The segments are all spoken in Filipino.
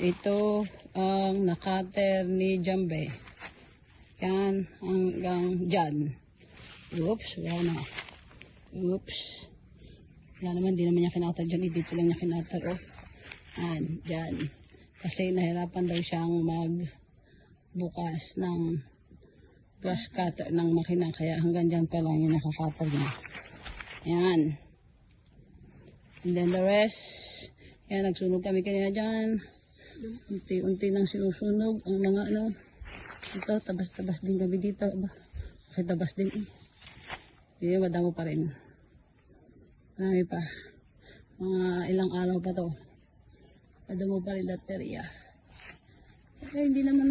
Ito ang nakater ni Jambe. Yan hanggang dyan. Oops, wala na. Oops. Wala naman, di naman niya kinater dyan. Eh, dito lang niya kinater. Oh. Yan, dyan. Kasi nahirapan daw siyang mag bukas ng grass cutter ng makina. Kaya hanggang dyan pa lang yung nakakater niya. Yan. And then the rest, yan, nagsunog kami kanina dyan. Unti-unti nang sinusunog ang mga ano. Ito, tabas-tabas din kami dito. Aba, bakit tabas din eh. Hindi, madamo pa rin. Marami pa. Mga ilang araw pa to. Madamo pa rin baterya. Kasi hindi naman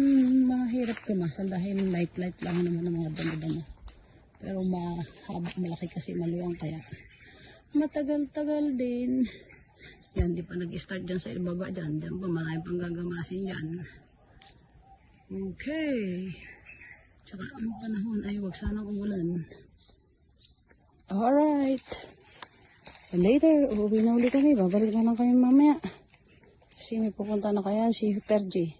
mahirap kamasan dahil light-light lang naman ang mga damo-damo. Pero mahaba, malaki kasi maluwang kaya matagal-tagal din. Yan, di pa nag-start dyan sa ibaba dyan. Dyan pa, marami pang gagamasin dyan. Okay. Tsaka ang panahon ay wag sanang umulan. Alright. Later, uuwi na ulit kami. Babalik na lang kami mamaya. Kasi may pupunta na kaya si Perji.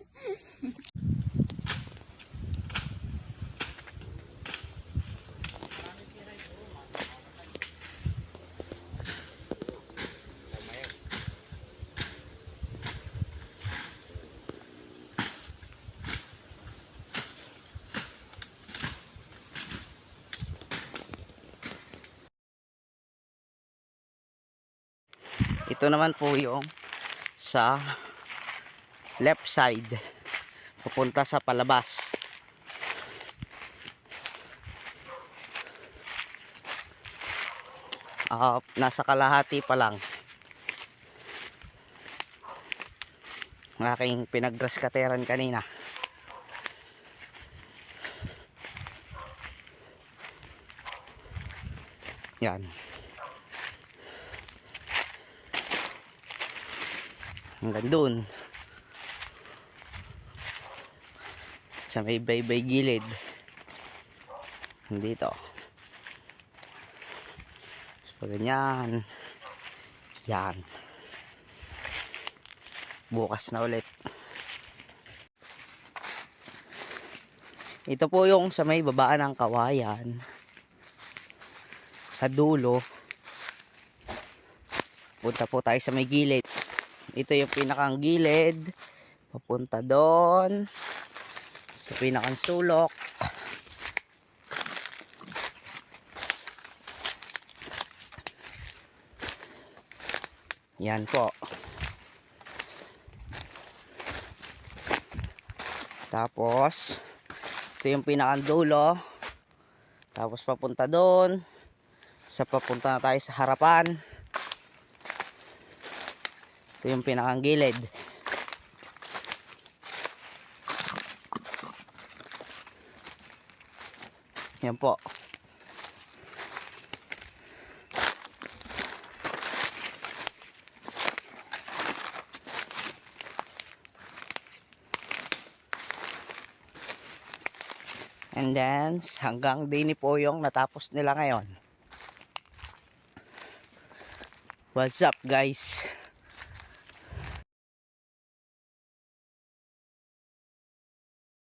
Ito naman po yung sa left side. Pupunta sa palabas. Ah, nasa kalahati pa lang. Ang aking pinaggrass kateran kanina. Yan. Hanggang doon. Sa may baybay gilid. Dito. So ganyan. Yan. Bukas na ulit. Ito po yung sa may babaan ng kawayan. Sa dulo. Punta po tayo sa may gilid ito yung pinakang gilid. Papunta doon. Sa pinakang sulok. Yan po. Tapos ito yung pinakang dulo. Tapos papunta doon. Sa papunta na tayo sa harapan ito yung pinakang gilid. Yan po. And then, hanggang dini po yung natapos nila ngayon. What's up guys?